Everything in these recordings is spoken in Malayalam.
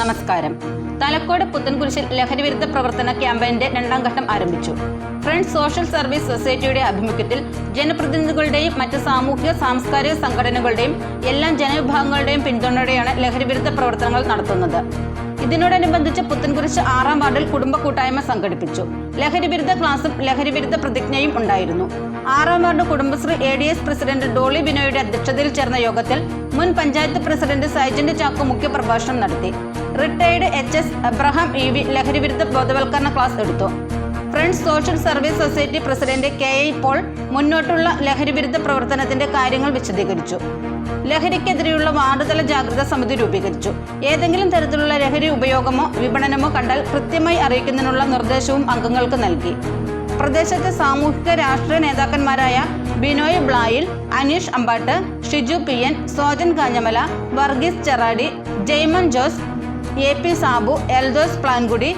നമസ്കാരം. തലക്കോട് പുത്തൻകുരിശിൽ ലഹരിവിരുദ്ധ പ്രവർത്തന ക്യാമ്പയിന്റെ രണ്ടാം ഘട്ടം ആരംഭിച്ചു. ഫ്രണ്ട്സ് സോഷ്യൽ സർവീസ് സൊസൈറ്റിയുടെ ആഭിമുഖ്യത്തിൽ ജനപ്രതിനിധികളുടെയും മറ്റ് സാമൂഹിക സാംസ്കാരിക സംഘടനകളുടെയും എല്ലാ ജനവിഭാഗങ്ങളുടെയും പിന്തുണയോടെയാണ് ലഹരിവിരുദ്ധ പ്രവർത്തനങ്ങൾ നടത്തുന്നത്. ഇതിനോടനുബന്ധിച്ച് പുത്തൻകുരിശ് ആറാം വാർഡിൽ കുടുംബ കൂട്ടായ്മ സംഘടിപ്പിച്ചു. ലഹരിവിരുദ്ധ ക്ലാസും ലഹരിവിരുദ്ധ പ്രതിജ്ഞയും ഉണ്ടായിരുന്നു. ആറാം ward Kudumbashree A D S president Dolly ബിനോയുടെ അധ്യക്ഷതയിൽ ചേർന്ന യോഗത്തിൽ മുൻ പഞ്ചായത്ത് പ്രസിഡന്റ് സൈജന്റ് ചാക്കോ മുഖ്യപ്രഭാഷണം നടത്തി. Retired H S Abraham E V ലഹരിവിരുദ്ധ ബോധവൽക്കരണ ക്ലാസ് എടുത്തു. Friends social service society president K I Paul മുന്നോട്ടുള്ള ലഹരിവിരുദ്ധ പ്രവർത്തനത്തിന്റെ കാര്യങ്ങൾ വിശദീകരിച്ചു. ലഹരിക്കെതിരെയുള്ള വാർഡുതല ജാഗ്രതാ സമിതി രൂപീകരിച്ചു. ഏതെങ്കിലും തരത്തിലുള്ള ലഹരി ഉപയോഗമോ വിപണനമോ കണ്ടാൽ കൃത്യമായി അറിയിക്കുന്നതിനുള്ള നിർദ്ദേശവും അംഗങ്ങൾക്ക് നൽകി. പ്രദേശത്തെ സാമൂഹിക രാഷ്ട്രീയ നേതാക്കന്മാരായ Binoy Blayil Aneesh Ambattu Shiju P N Sojan Kanjamala Varghese Cheradi Jaiman Jose A P Sabu Eldhose Plankudi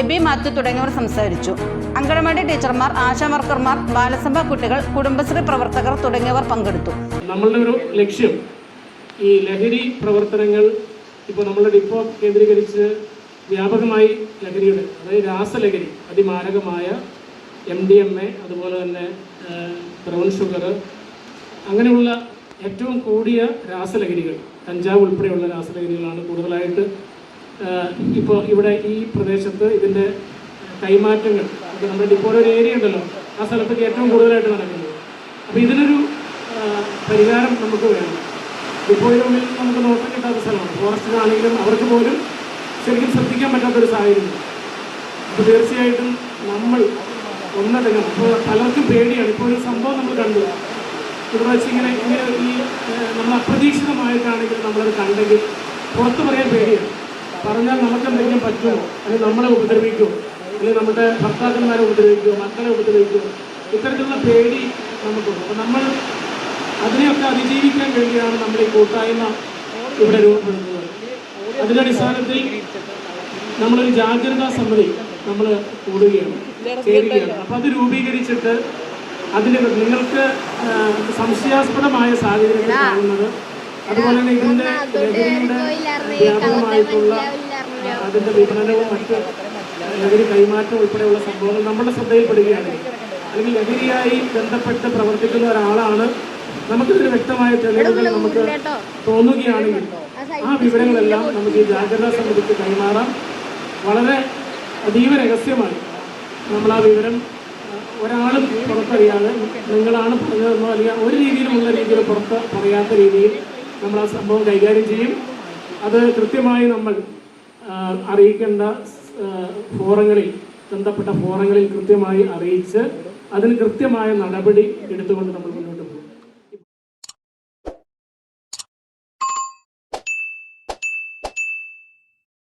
Aby Mathew തുടങ്ങിയവർ സംസാരിച്ചു. അങ്കണവാടി ടീച്ചർമാർ ആശാ വർക്കർമാർ ബാലസഭ കുട്ടികൾ കുടുംബശ്രീ പ്രവർത്തകർ തുടങ്ങിയവർ പങ്കെടുത്തു. നമ്മളുടെ ഒരു ലക്ഷ്യം ഈ ലഹരി പ്രവർത്തനങ്ങൾ ഇപ്പോൾ നമ്മുടെ ഡിപ്പോ കേന്ദ്രീകരിച്ച് വ്യാപകമായി ലഹരിയുടെ അതായത് രാസലഹരി അതിമാരകമായ എം ഡി എം എ അതുപോലെ തന്നെ ബ്രൗൺ ഷുഗർ അങ്ങനെയുള്ള ഏറ്റവും കൂടിയ രാസലഹരികൾ കഞ്ചാവ് ഉൾപ്പെടെയുള്ള രാസലഹരികളാണ് കൂടുതലായിട്ട് ഇപ്പോൾ ഇവിടെ ഈ പ്രദേശത്ത് ഇതിന്റെ കൈമാറ്റങ്ങൾ നമ്മുടെ ഡിപ്പോയുടെ ഒരു ഏരിയ ഉണ്ടല്ലോ ആ സ്ഥലത്തൊക്കെ ഏറ്റവും കൂടുതലായിട്ട് നടക്കുന്നത്. അപ്പോൾ ഇതിനൊരു പരിഹാരം നമുക്ക് വേണം. ഡിപ്പോയുടെ ഉള്ളിൽ നമുക്ക് നോട്ടം കിട്ടാത്ത സ്ഥലമാണ്. ഫോറസ്റ്റിലാണെങ്കിലും അവർക്ക് പോലും ശരിക്കും ശ്രദ്ധിക്കാൻ പറ്റാത്തൊരു സാഹചര്യം. അപ്പോൾ തീർച്ചയായിട്ടും നമ്മൾ ഒന്നടങ്കം ഇപ്പോൾ പലർക്കും പേടിയാണ്. ഇപ്പോൾ ഒരു സംഭവം നമ്മൾ കണ്ടു. ഇവിടെ ഇങ്ങനെ ഇങ്ങനെ ഈ നമ്മൾ അപ്രതീക്ഷിതമായിട്ടാണെങ്കിൽ നമ്മളത് കണ്ടെങ്കിൽ പുറത്തു പറയാൻ പേടിയാണ്. പറഞ്ഞാൽ നമുക്ക് എന്തെങ്കിലും പറ്റുമോ അല്ലെങ്കിൽ നമ്മളെ ഉപദ്രവിക്കുമോ അല്ലെങ്കിൽ നമ്മുടെ ഭർത്താക്കന്മാരെ ഉപദ്രവിക്കുമോ മക്കളെ ഉപദ്രവിക്കുമോ ഇത്തരത്തിലുള്ള പേടി നമുക്കുണ്ട്. അപ്പം നമ്മൾ അതിനെയൊക്കെ അതിജീവിക്കാൻ വേണ്ടിയാണ് നമ്മൾ ഈ കൂട്ടായ്മ ഇവിടെ രൂപപ്പെടുന്നത്. അതിന്റെ അടിസ്ഥാനത്തിൽ നമ്മളൊരു ജാഗ്രതാ സമിതി നമ്മൾ കൂടുകയാണ് ചേരുകയാണ്. അപ്പം അത് രൂപീകരിച്ചിട്ട് അതിന് നിങ്ങൾക്ക് സംശയാസ്പദമായ സാഹചര്യങ്ങൾ കാണുന്നത് അതുപോലെ തന്നെ ഇതിന്റെ വ്യാപകമായിട്ടുള്ള ആ, അതിന്റെ വിപണനവും മറ്റ് ലഹരി കൈമാറ്റം ഉൾപ്പെടെയുള്ള സംഭവങ്ങൾ നമ്മുടെ ശ്രദ്ധയിൽപ്പെടുകയാണ്. അല്ലെങ്കിൽ ലഹരിയായി ബന്ധപ്പെട്ട് പ്രവർത്തിക്കുന്ന ഒരാളാണ് നമുക്കിതിന് വ്യക്തമായ തെളിവുകൾ നമുക്ക് തോന്നുകയാണെങ്കിൽ ആ വിവരങ്ങളെല്ലാം നമുക്ക് ഈ ജാഗ്രതാ സമിതിക്ക് കൈമാറാം. വളരെ അതീവ രഹസ്യമാണ് നമ്മൾ ആ വിവരം ഒരാളും പുറത്തറിയാതെ നിങ്ങളാണ് പറഞ്ഞതെന്നോ അല്ലെങ്കിൽ ഒരു രീതിയിലുമുള്ള രീതിയിൽ പുറത്ത് പറയാത്ത രീതിയിൽ നമ്മൾ ആ സംഭവം കൈകാര്യം ചെയ്യും. അത് കൃത്യമായി നമ്മൾ അറിയിക്കേണ്ട ഫോറങ്ങളിൽ ബന്ധപ്പെട്ട ഫോറങ്ങളിൽ കൃത്യമായി അറിയിച്ച് അതിന് കൃത്യമായ നടപടി എടുത്തുകൊണ്ട് നമ്മൾ